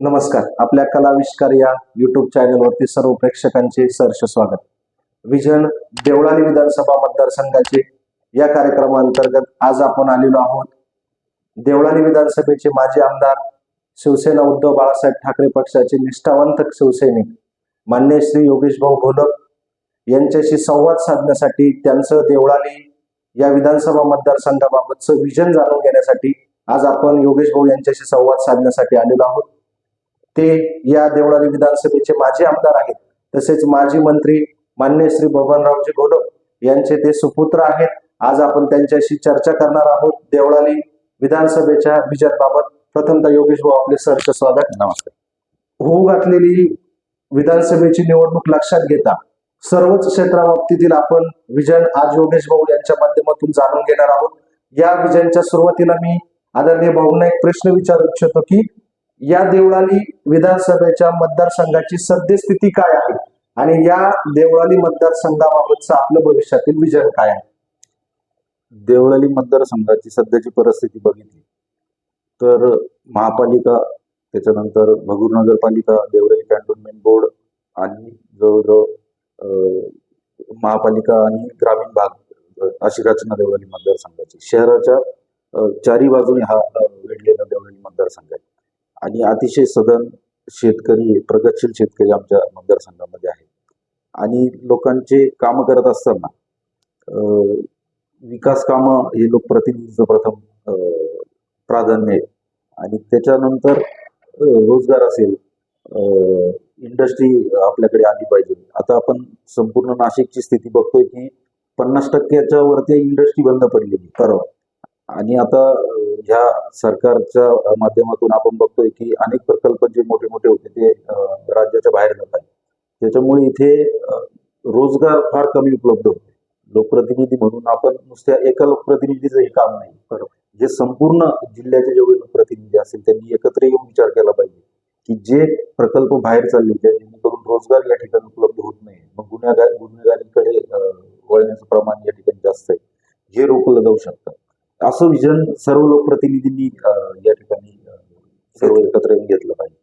नमस्कार. आपल्या कलाविष्कार या युट्यूब चॅनलवरती सर्व प्रेक्षकांचे सहर्ष स्वागत. विजन देवळाली विधानसभा मतदारसंघाचे या कार्यक्रमांतर्गत आज आपण आलेलो आहोत. देवळाली विधानसभेचे माजी आमदार शिवसेना उद्धव बाळासाहेब ठाकरे पक्षाचे निष्ठावंत शिवसैनिक मान्य श्री योगेश भाऊ घोलप यांच्याशी संवाद साधण्यासाठी त्यांचं देवळाली या विधानसभा मतदारसंघाबाबतचं विजन जाणून घेण्यासाठी आज आपण योगेश भाऊ यांच्याशी संवाद साधण्यासाठी आलेलो आहोत. ते या देवळाली विधानसभेचे माजी आमदार आहेत. तसेच माजी मंत्री मान्य श्री बबनरावजी घोलप यांचे ते सुपुत्र आहेत. आज आपण त्यांच्याशी चर्चा करणार आहोत देवळाली विधानसभेच्या विजयाबाबत. प्रथमतः योगेश भाऊ आपले सहर्ष स्वागत. नमस्कार. होऊ घातलेली विधानसभेची निवडणूक लक्षात घेता सर्वच क्षेत्राबाबतीतील आपण विजन आज योगेश भाऊ यांच्या माध्यमातून जाणून घेणार आहोत. या विजनच्या सुरुवातीला मी आदरणीय भाऊंना एक प्रश्न विचारू इच्छितो की या देवळाली विधानसभेच्या मतदारसंघाची सद्यस्थिती काय आहे? आणि या देवळाली मतदारसंघाबाबतचं आपलं भविष्यातील विजन काय आहे? देवळाली मतदारसंघाची सध्याची परिस्थिती बघितली. तर महापालिका त्याच्यानंतर भगूर नगरपालिका देवळाली कॅन्टोन्मेंट बोर्ड आणि जवळजवळ महापालिका आणि ग्रामीण भाग अशी रचना देवळाली मतदारसंघाची. शहराच्या चारी बाजूने हा वेढलेला देवळाली मतदारसंघ आहे. आणि अतिशय सदन शेतकरी प्रगतशील शेतकरी आमच्या मतदारसंघामध्ये आहेत. आणि लोकांचे कामं करत असताना विकास कामं हे लोकप्रतिनिधीचं प्रथम प्राधान्य आहे. आणि त्याच्यानंतर रोजगार असेल इंडस्ट्री आपल्याकडे आली पाहिजे. आता आपण संपूर्ण नाशिकची स्थिती बघतोय की पन्नास टक्क्याच्या वरती इंडस्ट्री बंद पडलेली परवा. आणि आता ह्या सरकारच्या माध्यमातून आपण बघतोय की अनेक प्रकल्प जे मोठे मोठे होते ते राज्याच्या बाहेर जात आहेत. त्याच्यामुळे इथे रोजगार फार कमी उपलब्ध होते. लोकप्रतिनिधी म्हणून आपण नुसत्या एका लोकप्रतिनिधीचं हे काम नाही. बरोबर. जे संपूर्ण जिल्ह्याचे जेवढे लोकप्रतिनिधी असतील त्यांनी एकत्र येऊन विचार केला पाहिजे की जे प्रकल्प बाहेर चालले जेणेकरून रोजगार या ठिकाणी उपलब्ध होत नाही. मग गुन्हेगार गुन्हेगारीकडे वळण्याचं प्रमाण या ठिकाणी जास्त आहे. हे रोखलं जाऊ शकतं. असं विजन सर्व लोकप्रतिनिधींनी या ठिकाणी सर्व एकत्र येऊन घेतलं पाहिजे.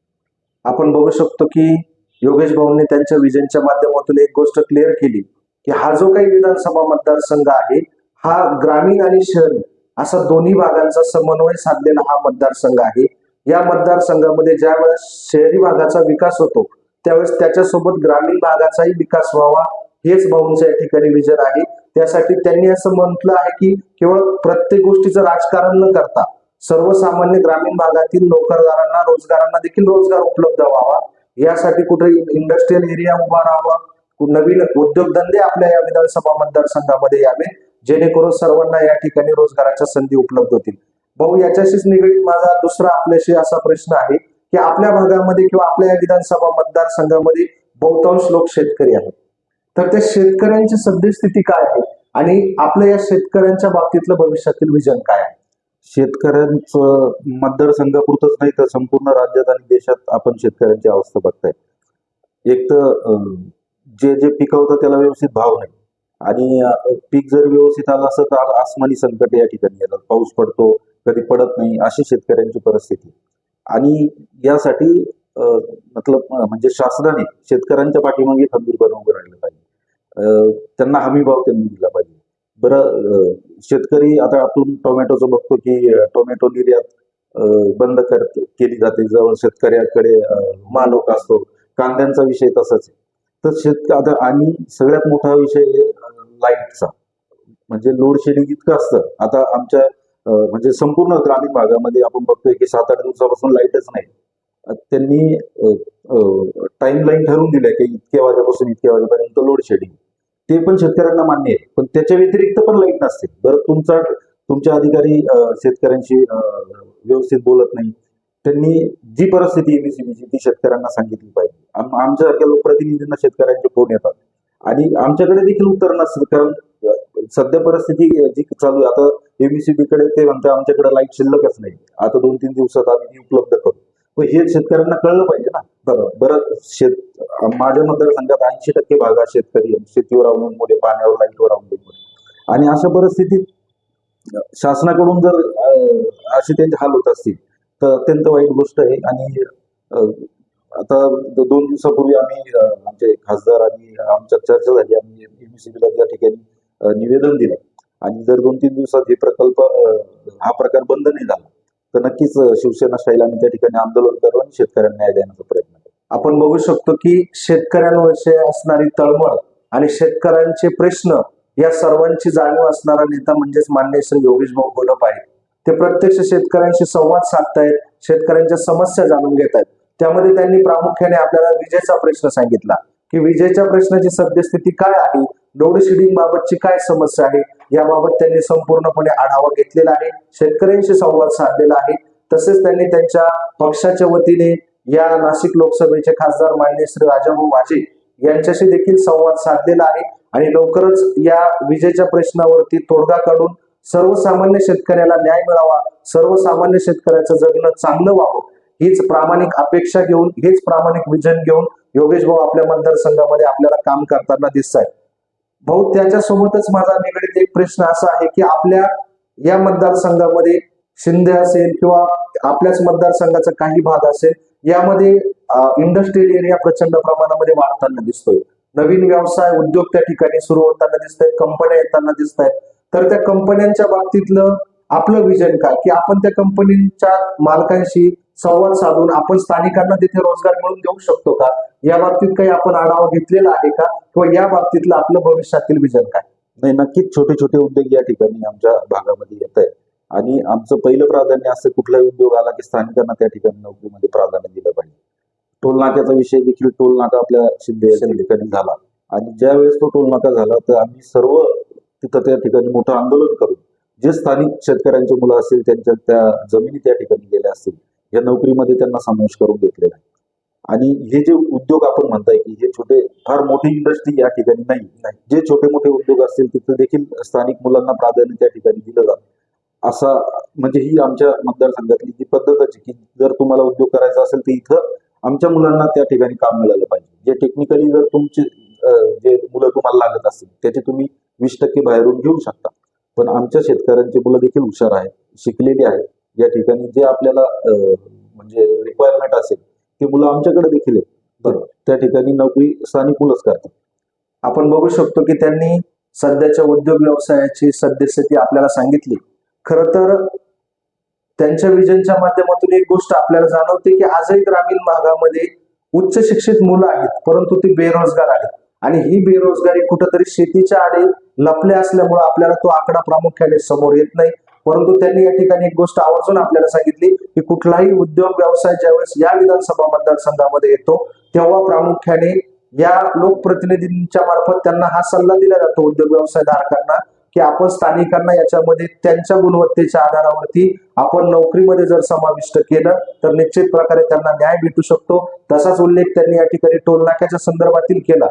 आपण बघू शकतो की योगेश भाऊंनी त्यांच्या विजनच्या माध्यमातून एक गोष्ट क्लिअर केली की हा जो काही विधानसभा मतदारसंघ आहे हा ग्रामीण आणि शहरी असा दोन्ही भागांचा समन्वय साधलेला हा मतदारसंघ आहे. या मतदारसंघामध्ये ज्या वेळेस शहरी भागाचा विकास होतो त्यावेळेस त्याच्यासोबत ग्रामीण भागाचाही विकास व्हावा हेच भाऊंचं या ठिकाणी विजन आहे. त्यासाठी त्यांनी असं म्हटलं आहे की केवळ प्रत्येक गोष्टीचं राजकारण न करता सर्वसामान्य ग्रामीण भागातील नोकरदारांना रोजगारांना देखील रोजगार उपलब्ध व्हावा. यासाठी कुठे इंडस्ट्रियल एरिया उभा राहावा. नवीन उद्योगधंदे आपल्या या विधानसभा मतदारसंघामध्ये यावे जेणेकरून सर्वांना या ठिकाणी रोजगाराच्या संधी उपलब्ध होतील. भाऊ याच्याशीच निगडीत माझा दुसरा आपल्याशी असा प्रश्न आहे की आपल्या भागामध्ये किंवा आपल्या या विधानसभा मतदारसंघामध्ये बहुतांश लोक शेतकरी आहेत. तर त्या शेतकऱ्यांची सद्यस्थिती काय आहे? आणि आपल्या या शेतकऱ्यांच्या बाबतीतलं भविष्यातील विजन काय आहे? शेतकऱ्यांचं मतदारसंघापुरतंच नाही तर संपूर्ण राज्यात आणि देशात आपण शेतकऱ्यांची अवस्था बघताय. एक तर अं, जे जे पिकवतं त्याला व्यवस्थित भाव नाही. आणि पीक जर व्यवस्थित आलं असं तर आसमानी संकट या ठिकाणी येतात. पाऊस पडतो कधी पडत नाही अशी शेतकऱ्यांची परिस्थिती. आणि यासाठी मतलब म्हणजे शासनाने शेतकऱ्यांच्या पाठीमागे खंबीरपणे उभं राहिलं पाहिजे. त्यांना हमी भाव त्यांनी दिला पाहिजे. बरं शेतकरी आता आपण टोमॅटोचं बघतो की टोमॅटो निर्यात बंद कर केली जाते. जवळ शेतकऱ्याकडे मालक मालोक असतो. कांद्यांचा विषय तसाच आहे. तर शेतक आता आणि सगळ्यात मोठा विषय लाईटचा. म्हणजे लोड शेडिंग इतकं असतं. आता आमच्या म्हणजे संपूर्ण ग्रामीण भागामध्ये आपण बघतोय की सात आठ दिवसापासून लाईटच नाही. त्यांनी टाइम लाईन ठरवून दिलंय की इतक्या वाजेपासून इतक्या वाजेपर्यंत लोड शेडिंग ते पण शेतकऱ्यांना मान्य आहे पण त्याच्या व्यतिरिक्त पण लाइट नसते. बरं तुमचा तुमच्या अधिकारी शेतकऱ्यांशी व्यवस्थित बोलत नाही. त्यांनी जी परिस्थिती एमएससीबीची ती शेतकऱ्यांना सांगितली पाहिजे. आमच्यासारख्या लोकप्रतिनिधींना शेतकऱ्यांचे फोन येतात. आणि आमच्याकडे देखील उत्तर नसतं कारण सध्या परिस्थिती जी चालू आहे. आता एमएससीबी कडे ते म्हणतात आमच्याकडे लाइट शिल्लकच नाही. आता दोन तीन दिवसात आम्ही ती उपलब्ध करू. हे शेतकऱ्यांना कळलं पाहिजे ना. बरं बरं शेत माझ्या मतदारसंघात ऐंशी टक्के भाग हा शेतकरी शेतीवर अवलंबून आहे, पाण्यावर लाईटवर अवलंबून आणि अशा परिस्थितीत शासनाकडून जर असे त्यांचे हाल होत असतील तर अत्यंत वाईट गोष्ट आहे. आणि आता दोन दिवसापूर्वी आम्ही आमचे खासदार आणि आमच्यात चर्चा झाली. आम्ही एमसीबीला त्या ठिकाणी निवेदन दिलं. आणि जर दोन तीन दिवसात हे प्रकल्प हा प्रकार बंद नाही झाला तर नक्कीच शिवसेना स्टाईल आम्ही त्या ठिकाणी आंदोलन करू आणि शेतकऱ्यांना न्याय देण्याचा प्रयत्न करू. आपण बघू शकतो की शेतकऱ्यांविषयी असणारी तळमळ आणि शेतकऱ्यांचे प्रश्न या सर्वांची जाणीव असणारा नेता म्हणजेच मान्य श्री योगेश भाऊ गोलप आहे ते प्रत्यक्ष शेतकऱ्यांशी संवाद साधतायत शेतकऱ्यांच्या समस्या जाणून घेत आहेत त्यामध्ये त्यांनी प्रामुख्याने आपल्याला विजेचा प्रश्न सांगितला की विजेच्या प्रश्नाची सद्यस्थिती काय आहे? लोड शेडिंग बाबतची काय समस्या आहे याबाबत त्यांनी संपूर्णपणे आढावा घेतलेला आहे शेतकऱ्यांशी संवाद साधलेला आहे. तसेच त्यांनी त्यांच्या पक्षाच्या वतीने या नाशिक लोकसभेचे खासदार मान्य श्री राजाभाऊ वाजे यांच्याशी देखील संवाद साधलेला आहे. आणि लवकरच या विजेच्या प्रश्नावरती तोडगा काढून सर्वसामान्य शेतकऱ्याला न्याय मिळावा सर्वसामान्य शेतकऱ्याचं जगणं चांगलं व्हावं हीच प्रामाणिक अपेक्षा घेऊन हेच प्रामाणिक विजन घेऊन योगेश भाऊ आपल्या मतदारसंघामध्ये आपल्याला काम करताना दिसत आहेत भाऊ त्याच्यासोबतच माझा निगडीत एक प्रश्न असा आहे की आपल्या या मतदारसंघामध्ये शिंदे असेल किंवा आपल्याच मतदारसंघाचा काही भाग असेल यामध्ये इंडस्ट्रियल एरिया प्रचंड प्रमाणामध्ये वाढताना दिसतोय. नवीन व्यवसाय उद्योग त्या ठिकाणी सुरू होताना दिसत आहेत कंपन्या येताना दिसत आहेत तर त्या कंपन्यांच्या बाबतीतलं आपलं विजन काय? की आपण त्या कंपनीच्या मालकांशी संवाद साधून आपण स्थानिकांना तिथे रोजगार मिळवून देऊ शकतो का? या बाबतीत काही आपण आढावा घेतलेला आहे का? किंवा या बाबतीतलं आपलं भविष्यातील विजन काय? नाही नक्कीच छोटे छोटे उद्योग या ठिकाणी आमच्या भागामध्ये येत आहे आणि आमचं पहिलं प्राधान्य असं कुठलाही उद्योग आला की स्थानिकांना त्या ठिकाणी नोकरीमध्ये प्राधान्य दिलं पाहिजे. टोल नाक्याचा विषय देखील टोल नाका आपल्या शिंदे ठिकाणी झाला. आणि ज्या वेळेस तो टोल नाका झाला तर आम्ही सर्व तिथं त्या ठिकाणी मोठं आंदोलन करू. जे स्थानिक शेतकऱ्यांचे मुलं असतील त्यांच्या त्या जमिनी त्या ठिकाणी गेल्या असतील या नोकरीमध्ये त्यांना समावेश करून घेतलेला आहे आणि हे जे उद्योग आपण म्हणताय की हे छोटे फार मोठी इंडस्ट्री या ठिकाणी नाही जे छोटे मोठे उद्योग असतील तिथे देखील स्थानिक मुलांना प्राधान्य त्या ठिकाणी दिलं जातं. असा म्हणजे ही आमच्या मतदारसंघातली जी पद्धतच की जर तुम्हाला उद्योग करायचा असेल तर इथं आमच्या मुलांना त्या ठिकाणी काम मिळालं पाहिजे. जे टेक्निकली जर तुमचे जे मुलं तुम्हाला लागत असतील त्याचे तुम्ही वीस टक्के बाहेरून घेऊ शकता. पण आमच्या शेतकऱ्यांची मुलं देखील हुशार आहेत शिकलेली आहेत. या ठिकाणी जे आपल्याला म्हणजे रिक्वायरमेंट असेल ती मुलं आमच्याकडे देखील आहेत. तर त्या ठिकाणी नोकरी स्थानिक मुलंच करतात. आपण बघू शकतो की त्यांनी सध्याच्या उद्योग व्यवसायाची सद्यस्थिती आपल्याला सांगितली. खर तर त्यांच्या विजनच्या माध्यमातून एक गोष्ट आपल्याला जाणवते की आजही ग्रामीण भागामध्ये उच्च शिक्षित मुलं आहेत परंतु ती बेरोजगार आहेत. आणि ही बेरोजगारी कुठंतरी शेतीच्या आडे लपले असल्यामुळे आपल्याला तो आकडा प्रामुख्याने समोर येत नाही. परंतु त्यांनी या ठिकाणी एक गोष्ट आवर्जून आपल्याला सांगितली की कुठलाही उद्योग व्यवसाय ज्यावेळेस या विधानसभा मतदारसंघामध्ये येतो तेव्हा प्रामुख्याने या लोकप्रतिनिधींच्या मार्फत त्यांना हा सल्ला दिला जातो उद्योग व्यवसाय धारकांना की आपण स्थानिकांना याच्यामध्ये त्यांच्या गुणवत्तेच्या आधारावरती आपण नोकरीमध्ये जर समाविष्ट केलं तर निश्चित प्रकारे त्यांना न्याय भेटू शकतो. तसाच उल्लेख त्यांनी या ठिकाणी टोल नाक्याच्या संदर्भातील केला.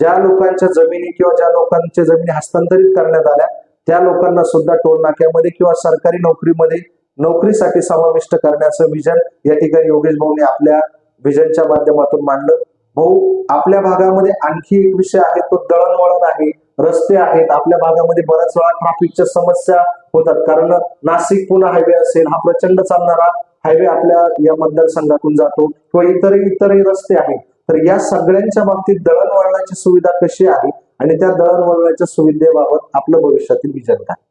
ज्या लोकांच्या जमिनी किंवा ज्या लोकांच्या जमिनी हस्तांतरित करण्यात आल्या त्या लोकांना सुद्धा टोल नाक्यामध्ये किंवा सरकारी नोकरीमध्ये नोकरीसाठी समाविष्ट करण्याचं विजन या ठिकाणी योगेश भाऊने आपल्या विजनच्या माध्यमातून मांडलं. भाऊ आपल्या भागामध्ये आणखी एक विषय आहे तो दळणवळण आहे रस्ते आहेत. आपल्या भागामध्ये बऱ्याच वेळा ट्रॅफिकच्या समस्या होतात. कारण नाशिक पुणे हायवे असेल हा प्रचंड चालणारा हायवे आपल्या या मतदारसंघातून जातो किंवा इतरही इतरही रस्ते आहेत. तर या सगळ्यांच्या बाबतीत दळणवळणाची सुविधा कशी आहे? आणि त्या दळणवळणाच्या सुविधेबाबत आपलं भविष्यातील विचार काय?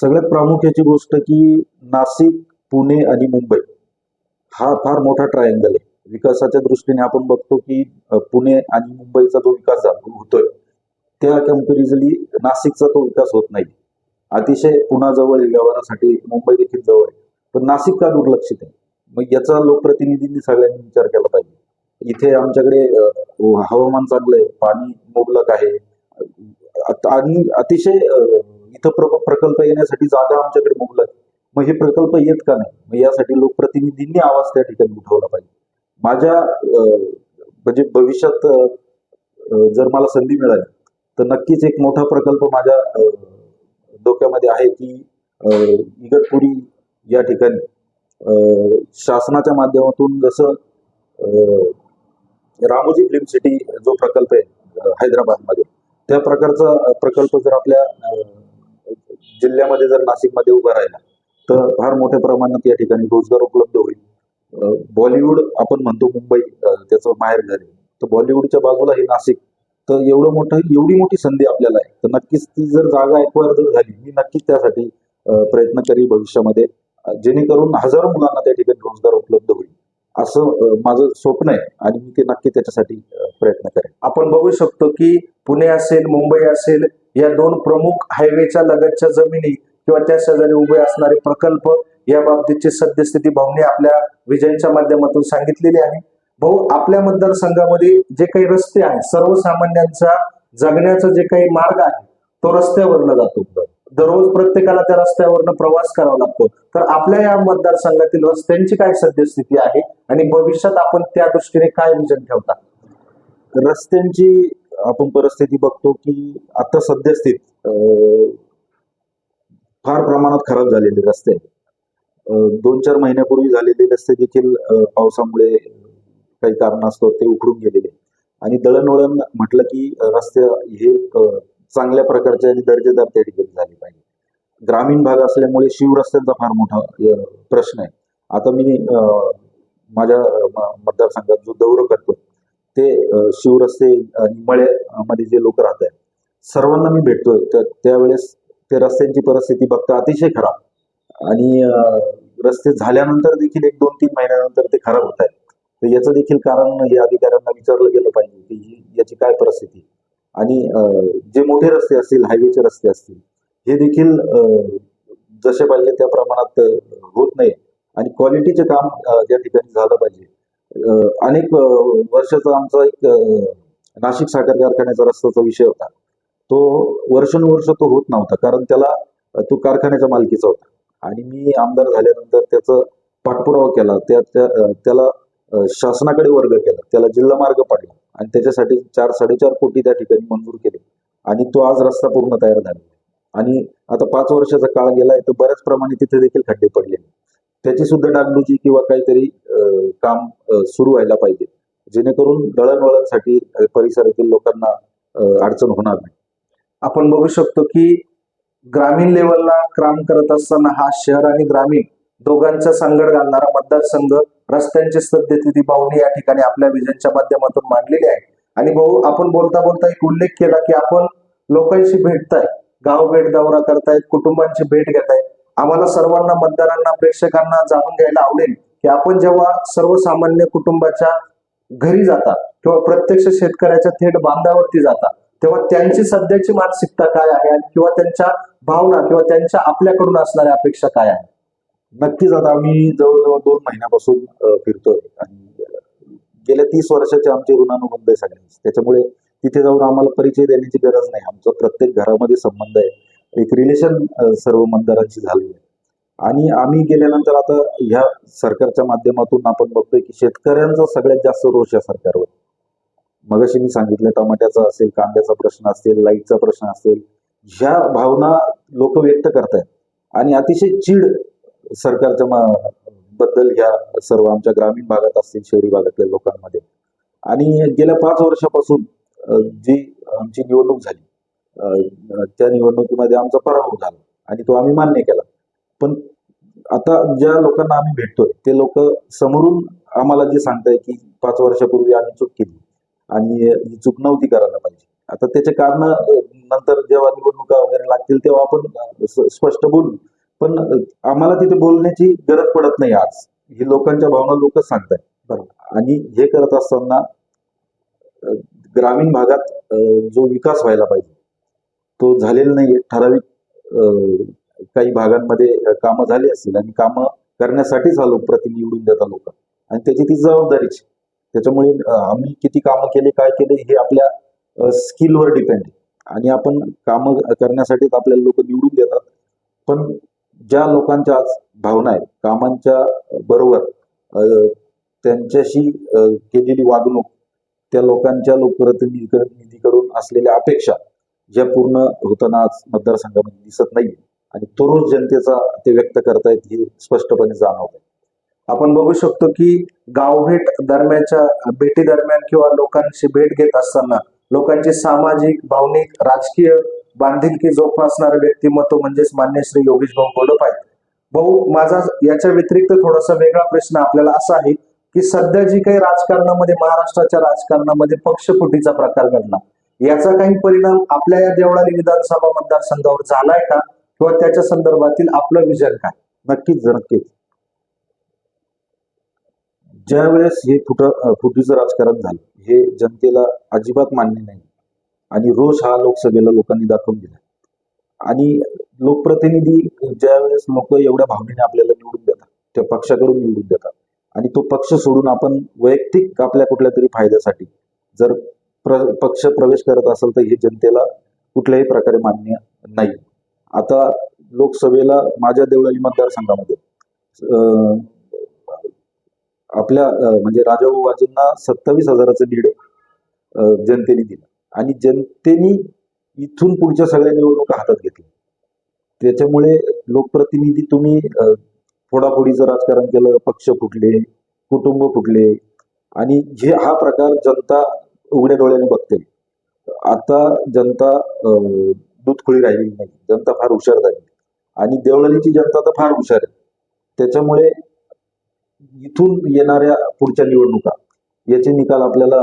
सगळ्यात प्रामुख्याची गोष्ट की नाशिक पुणे आणि मुंबई हा फार मोठा ट्रायंगल आहे. विकासाच्या दृष्टीने आपण बघतो की पुणे आणि मुंबईचा जो विकास होतोय त्या कम्पॅरिझनली नाशिकचा तो विकास होत नाही. अतिशय पुण्याजवळ आहे व्यवहारासाठी मुंबई देखील जवळ आहे. पण नाशिक का दुर्लक्षित आहे? मग याचा लोकप्रतिनिधींनी सगळ्यांनी विचार केला पाहिजे. इथे आमच्याकडे हवामान चांगलं आहे पाणी मुबलक आहे. आणि अतिशय इथं प्र प्रकल्प येण्यासाठी जागा आमच्याकडे मुबलक मग हे प्रकल्प येत का नाही? मग यासाठी लोकप्रतिनिधींनी आवाज त्या ठिकाणी उठवला पाहिजे. माझ्या म्हणजे भविष्यात जर मला संधी मिळाली तर नक्कीच एक मोठा प्रकल्प माझ्या डोक्यामध्ये आहे की इगतपुरी या ठिकाणी शासनाच्या माध्यमातून जसं रामोजी फिल्म सिटी जो प्रकल्प आहे हैदराबादमध्ये त्या प्रकारचा प्रकल्प जर आपल्या जिल्ह्यामध्ये जर नाशिकमध्ये उभा राहिला तर फार मोठ्या प्रमाणात या ठिकाणी रोजगार उपलब्ध होईल. बॉलिवूड आपण म्हणतो मुंबई त्याचं माहेर घर आहे. तर बॉलिवूडच्या बाजूला हे नाशिक. तर एवढं मोठं एवढी मोठी संधी आपल्याला आहे. तर नक्कीच ती जर जागा एक्वायर जर झाली मी नक्कीच त्यासाठी प्रयत्न करील भविष्यामध्ये. जेणेकरून हजारो मुलांना त्या ठिकाणी रोजगार उपलब्ध होईल. असं माझं स्वप्न आहे आणि मी ते नक्की त्याच्यासाठी प्रयत्न करेन. आपण बघू शकतो की पुणे असेल मुंबई असेल या दोन प्रमुख हायवेच्या लगतच्या जमिनी किंवा त्या शेजारी उभे असणारे प्रकल्प या बाबतीची सद्यस्थिती भाऊने आपल्या विजयांच्या माध्यमातून सांगितलेली आहे. भाऊ आपल्या मतदारसंघामध्ये जे काही रस्ते आहेत सर्वसामान्यांचा जगण्याचा जे काही मार्ग आहे तो रस्त्यावरला जातो. दररोज प्रत्येकाला त्या रस्त्यावरनं प्रवास करावा लागतो. तर आपल्या या मतदारसंघातील रस्त्यांची काय सद्यस्थिती आहे आणि भविष्यात आपण त्या दृष्टीने काय विजन ठेवता? रस्त्यांची आपण परिस्थिती बघतो की आता सद्यस्थित फार प्रमाणात खराब झालेले रस्ते अं, दोन चार महिन्यापूर्वी झालेले रस्ते देखील पावसामुळे काही कारणास्तव ते उखडून गेलेले आणि दळणवळण म्हटलं की रस्ते हे चांगल्या प्रकारची आणि दर्जेदार त्या ठिकाणी झाली पाहिजे. ग्रामीण भाग असल्यामुळे शिवरस्त्यांचा फार मोठा प्रश्न आहे. आता मी अं, माझ्या मतदारसंघात जो दौरा करतो ते शिवरस्ते आणि मळे मध्ये जे लोक राहत आहेत सर्वांना मी भेटतोय. तर त्यावेळेस ते रस्त्यांची परिस्थिती बघता अतिशय खराब. आणि रस्ते झाल्यानंतर देखील एक दोन तीन महिन्यानंतर ते खराब होत आहेत. तर याचं देखील कारण या अधिकाऱ्यांना विचारलं गेलं पाहिजे की याची काय परिस्थिती आणि जे मोठे रस्ते असतील हायवेचे रस्ते असतील हे देखील अं, जसे पाहिजे त्या प्रमाणात होत नाही. आणि क्वालिटीचे काम या ठिकाणी झालं पाहिजे. अनेक वर्षाचा आमचा एक नाशिक साखर कारखान्याचा रस्त्याचा विषय होता. तो वर्षानुवर्ष तो होत नव्हता कारण त्याला तो कारखान्याच्या मालकीचा होता. आणि मी आमदार झाल्यानंतर त्याचं पाठपुरावा केला. त्या त्याला शासनाकडे वर्ग केला. त्याला जिल्हा मार्ग पाडला. आणि त्याच्यासाठी चार साडेचार कोटी त्या ठिकाणी मंजूर केले. आणि तो आज रस्ता पूर्ण तयार झाला आणि आता पाच वर्षाचा काळ गेलाय तर बऱ्याच प्रमाणे तिथे देखील खड्डे पडले त्याची सुद्धा डागडुजी किंवा काहीतरी काम सुरू व्हायला पाहिजे. जेणेकरून दळणवळणसाठी परिसरातील लोकांना अडचण होणार नाही. आपण बघू शकतो की ग्रामीण लेवलला काम करत असताना हा शहर आणि ग्रामीण दोघांचा संगड घालणारा मतदारसंघ रस्त्यांची सद्यस्थिती पाहुणे या ठिकाणी आपल्या विजनच्या माध्यमातून मांडलेली आहे आणि भाऊ आपण बोलता बोलता एक उल्लेख केला की आपण लोकांशी भेटताय गाव भेट दौरा करतायत कुटुंबांची भेट घेतायत. आम्हाला सर्वांना मतदारांना प्रेक्षकांना जाणून घ्यायला आवडेल की आपण जेव्हा सर्वसामान्य कुटुंबाच्या घरी जाता किंवा प्रत्यक्ष शेतकऱ्याच्या थेट बांधावरती जाता तेव्हा त्यांची सध्याची मानसिकता काय आहे किंवा त्यांच्या भावना किंवा त्यांच्या आपल्याकडून असणाऱ्या अपेक्षा काय आहे नक्कीच आता आम्ही जवळजवळ दोन महिन्यापासून फिरतोय. आणि गेल्या तीस वर्षाचे आमचे ऋणानुबंध आहे सगळ्यांचे त्याच्यामुळे तिथे जाऊन आम्हाला परिचय देण्याची गरज नाही. आमचा प्रत्येक घरामध्ये संबंध आहे. एक रिलेशन सर्व मंदारांशी झालेलं आहे. आणि आम्ही गेल्यानंतर आता ह्या सरकारच्या माध्यमातून आपण बघतोय की शेतकऱ्यांचा सगळ्यात जास्त रोष या सरकारवर. मगाशी मी सांगितलं टमाट्याचा असेल कांद्याचा प्रश्न असेल लाईटचा प्रश्न असेल ह्या भावना लोक व्यक्त करतायत. आणि अतिशय चीड सरकारच्या बद्दल घ्या सर्व आमच्या ग्रामीण भागात असतील शहरी भागातल्या लोकांमध्ये. आणि गेल्या पाच वर्षापासून जी आमची निवडणूक झाली त्या निवडणुकीमध्ये आमचा पराभव झाला आणि तो आम्ही मान्य केला. पण आता ज्या लोकांना आम्ही भेटतोय ते लोक समोरून आम्हाला जे सांगताय की पाच वर्षापूर्वी आम्ही चूक केली आणि ही चूक नव्हती करायला पाहिजे. आता त्याचे कारण नंतर जेव्हा निवडणुका वगैरे लागतील तेव्हा आपण स्पष्ट बोलू. पण आम्हाला तिथे बोलण्याची गरज पडत नाही आज. ही लोकांच्या भावना लोकच सांगतायत. बरोबर. आणि हे करत असताना ग्रामीण भागात जो विकास व्हायला पाहिजे तो झालेला नाही ठराविक काही भागांमध्ये कामं झाली असतील आणि कामं करण्यासाठीच हा लोकप्रतिनिधी निवडून देतात लोक. आणि त्याची ती जबाबदारीची. त्याच्यामुळे आम्ही किती कामं केले काय केले हे आपल्या स्किलवर डिपेंड आहे. आणि आपण कामं करण्यासाठीच आपल्याला लोक निवडून देतात. पण ज्या लोकांच्या आज भावना आहेत कामांच्या बरोबर त्यांच्याशी केलेली वागणूक त्या लोकांच्या लोकप्रतिनिधीकडून असलेल्या अपेक्षा ज्या पूर्ण होताना आज मतदारसंघामध्ये दिसत नाही आणि तरुण जनतेचा ते व्यक्त करतायत हे स्पष्टपणे जाणवत आहे आपण बघू शकतो की गावभेट दरम्यानच्या भेटी दरम्यान किंवा लोकांशी भेट घेत असताना लोकांची सामाजिक भावनिक राजकीय बांधिलकी जोपासणारे व्यक्तिमत्व म्हणजेच मान्य श्री योगेश भाऊ बोलप आहेत भाऊ माझा याच्या व्यतिरिक्त थोडासा वेगळा प्रश्न आपल्याला असा आहे की सध्या जी काही राजकारणामध्ये महाराष्ट्राच्या राजकारणामध्ये पक्षपुटीचा प्रकार घडला याचा काही परिणाम आपल्या या देवळाली विधानसभा मतदारसंघावर झालाय का? किंवा त्याच्या संदर्भातील आपलं विजन काय? नक्कीच नक्कीच. ज्या वेळेस हे फुट फुटीचं राजकारण झालं हे जनतेला अजिबात मान्य नाही. आणि रोष हा लोकसभेला लोकांनी दाखवून दिला. आणि लोकप्रतिनिधी ज्या वेळेस लोक एवढ्या भावनेने आपल्याला निवडून देतात त्या पक्षाकडून निवडून देतात. आणि तो पक्ष सोडून आपण वैयक्तिक आपल्या कुठल्या तरी फायद्यासाठी जर प्र पक्ष प्रवेश करत असेल तर हे जनतेला कुठल्याही प्रकारे मान्य नाही. आता लोकसभेला माझ्या देवळाली मतदारसंघामध्ये अं, आपल्या म्हणजे राजाभाऊ वाजेंना सत्तावीस हजाराचं लीड जनतेने दिलं. आणि जनतेने इथून पुढच्या सगळ्या निवडणुका हातात घेतल्या. त्याच्यामुळे लोकप्रतिनिधी तुम्ही फोडाफोडीचं राजकारण केलं पक्ष फुटले कुटुंब फुटले आणि हे हा प्रकार जनता उघड्या डोळ्याने बघते. आता जनता दूधखोळी राहिलेली नाही. जनता फार हुशार झाली. आणि देवळालीची जनता तर फार हुशार आहे. त्याच्यामुळे इथून येणाऱ्या पुढच्या निवडणुका याचे निकाल आपल्याला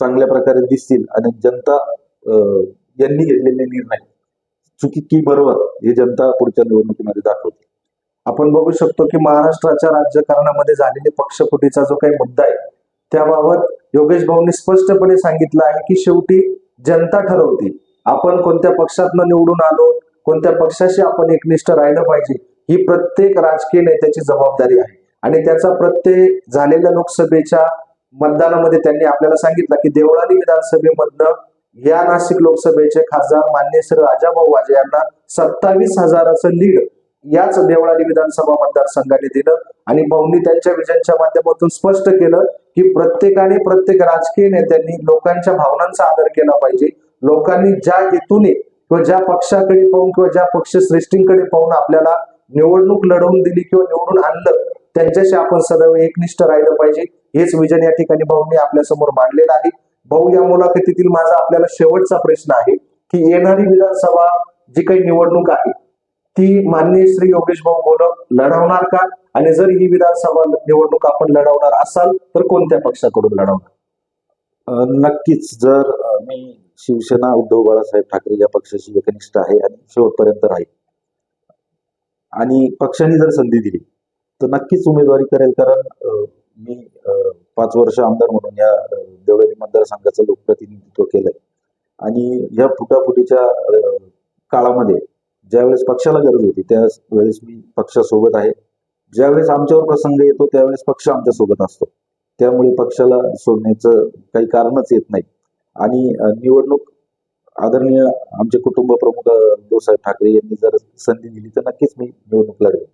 चांगल्या प्रकारे दिसतील आणि जनता यांनी घेतलेले निर्णय चुकी की बरोबर हे जनता पुढच्या निवडणुकीमध्ये दाखवते आपण बघू शकतो की महाराष्ट्राच्या राज्यकारणामध्ये झालेले पक्षफुटीचा जो काही मुद्दा आहे त्याबाबत योगेश भाऊंनी स्पष्टपणे सांगितलं आहे की शेवटी जनता ठरवते. आपण कोणत्या पक्षातनं निवडून आलो कोणत्या पक्षाशी आपण एकनिष्ठ राहिलं पाहिजे ही प्रत्येक राजकीय नेत्याची जबाबदारी आहे. आणि त्याचा प्रत्येक झालेल्या लोकसभेच्या मतदानामध्ये त्यांनी आपल्याला सांगितलं की देवळाली विधानसभेमधनं या नाशिक लोकसभेचे खासदार मान्य श्री राजाभाऊ वाजे यांना सत्तावीस हजाराचं लीड याच देवळाली विधानसभा मतदारसंघाने दिलं. आणि भाऊंनी त्यांच्या विजनच्या माध्यमातून स्पष्ट केलं की प्रत्येकाने प्रत्येक राजकीय नेत्यांनी लोकांच्या भावनांचा आदर केला पाहिजे. लोकांनी ज्या हेतूने किंवा ज्या पक्षाकडे पाहून किंवा ज्या पक्षश्रेष्ठींकडे पाहून आपल्याला निवडणूक लढवून दिली किंवा निवडून आणलं त्यांच्याशी आपण सदैव एकनिष्ठ राहिलं पाहिजे. हेच विजन या ठिकाणी भाऊंनी आपल्यासमोर मांडलेलं आहे. भाऊ या मुलाखतीतील माझा आपल्याला शेवटचा प्रश्न आहे की येणारी विधानसभा जी काही निवडणूक आहे ती माननीय श्री योगेश भाऊ बोलक लढवणार का? आणि जर ही विधानसभा निवडणूक आपण लढवणार असाल तर कोणत्या पक्षाकडून लढवणार? नक्कीच. जर मी शिवसेना उद्धव बाळासाहेब ठाकरे या पक्षाशी एकनिष्ठ आहे आणि शेवटपर्यंत राहील आणि पक्षाने जर संधी दिली तर नक्कीच उमेदवारी करेल. कारण मी पाच वर्ष आमदार म्हणून या अं, देवळाली मतदारसंघाचं लोकप्रतिनिधित्व केलंय आणि या फुटाफुटीच्या काळामध्ये ज्यावेळेस पक्षाला गरज होती त्यावेळेस मी पक्षासोबत आहे. ज्यावेळेस आमच्यावर प्रसंग येतो त्यावेळेस पक्ष आमच्यासोबत असतो. त्यामुळे पक्षाला सोडण्याचं काही कारणच येत नाही. आणि निवडणूक आदरणीय आमचे कुटुंब प्रमुख दोसाहेब ठाकरे यांनी जर संधी दिली तर नक्कीच मी निवडणूक लढवेन.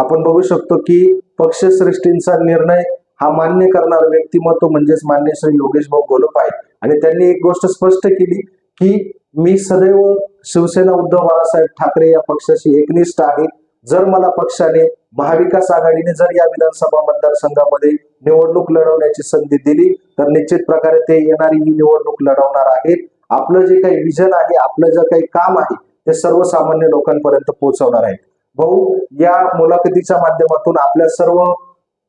आपण बघू शकतो की पक्षश्रेष्ठींचा निर्णय हा मान्य करणारं व्यक्तिमत्व म्हणजेच मान्य श्री योगेश भाऊ गोलप आहे. आणि त्यांनी एक गोष्ट स्पष्ट केली की मी सदैव शिवसेना उद्धव बाळासाहेब ठाकरे या पक्षाशी एकनिष्ठ आहे. जर मला पक्षाने महाविकास आघाडीने जर या विधानसभा मतदारसंघामध्ये निवडणूक लढवण्याची संधी दिली तर निश्चित प्रकारे ते येणारी ही निवडणूक लढवणार आहेत. आपलं जे काही विजन आहे आपलं जे काही काम आहे ते सर्वसामान्य लोकांपर्यंत पोहोचवणार आहे भाऊ या मुलाखतीच्या माध्यमातून आपल्या सर्व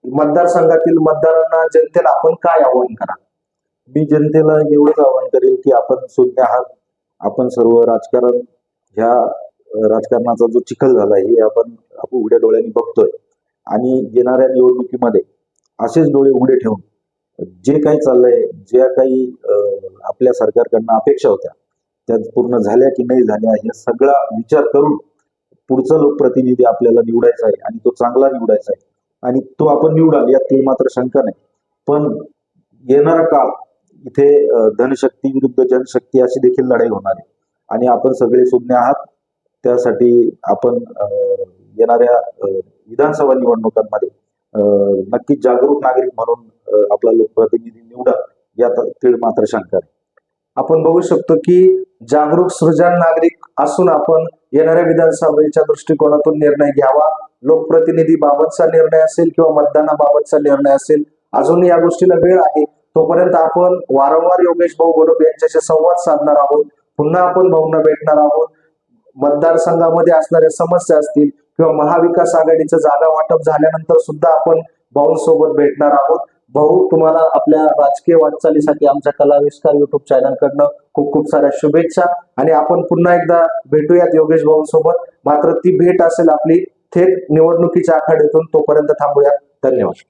मतदारसंघातील मतदारांना जनतेला आपण काय आवाहन करा मी जनतेला एवढंच आवाहन करेल की आपण सुज्ञ आहात. आपण सर्व राजकारण ह्या राजकारणाचा जो चिखल झाला हे आपण आपण उघड्या डोळ्यांनी बघतोय. आणि येणाऱ्या निवडणुकीमध्ये असेच डोळे उघडे ठेवून जे काही चाललंय ज्या काही आपल्या सरकारकडनं अपेक्षा होत्या त्या पूर्ण झाल्या की नाही झाल्या हे सगळा विचार करून पुढचा लोकप्रतिनिधी आपल्याला निवडायचा आहे आणि तो चांगला निवडायचा आहे. आणि तो आपण निवडाल यात ती मात्र शंका नाही. पण येणारा काळ इथे धनशक्ती विरुद्ध जनशक्ती अशी देखील लढाई होणार आहे. आणि आपण सगळे सुज्ञ आहात. त्यासाठी आपण येणाऱ्या विधानसभा निवडणुकांमध्ये अ, नक्कीच जागरूक नागरिक म्हणून आपला लोकप्रतिनिधी निवडा यात तीळ मात्र शंका नाही. आपण बघू शकतो की जागरूक सृजन नागरिक असून आपण येणाऱ्या विधानसभेच्या दृष्टिकोनातून निर्णय घ्यावा. लोकप्रतिनिधी बाबतचा निर्णय असेल किंवा मतदानाबाबतचा निर्णय असेल अजूनही या गोष्टीला वेळ आहे. तोपर्यंत आपण वारंवार योगेश भाऊ गोडप यांच्याशी संवाद साधणार आहोत. पुन्हा आपण भाऊंना भेटणार आहोत. मतदारसंघामध्ये असणाऱ्या समस्या असतील किंवा महाविकास आघाडीचं जागा वाटप झाल्यानंतर सुद्धा आपण भाऊंसोबत भेटणार आहोत. भाऊ तुम्हाला आपल्या राजकीय वाटचालीसाठी आमच्या कलाविष्कार युट्यूब चॅनलकडनं खूप खूप साऱ्या शुभेच्छा. आणि आपण पुन्हा एकदा भेटूयात योगेश भाऊंसोबत मात्र ती भेट असेल आपली थेट निवडणुकीच्या आखाड्यातून. तोपर्यंत थांबूयात. धन्यवाद.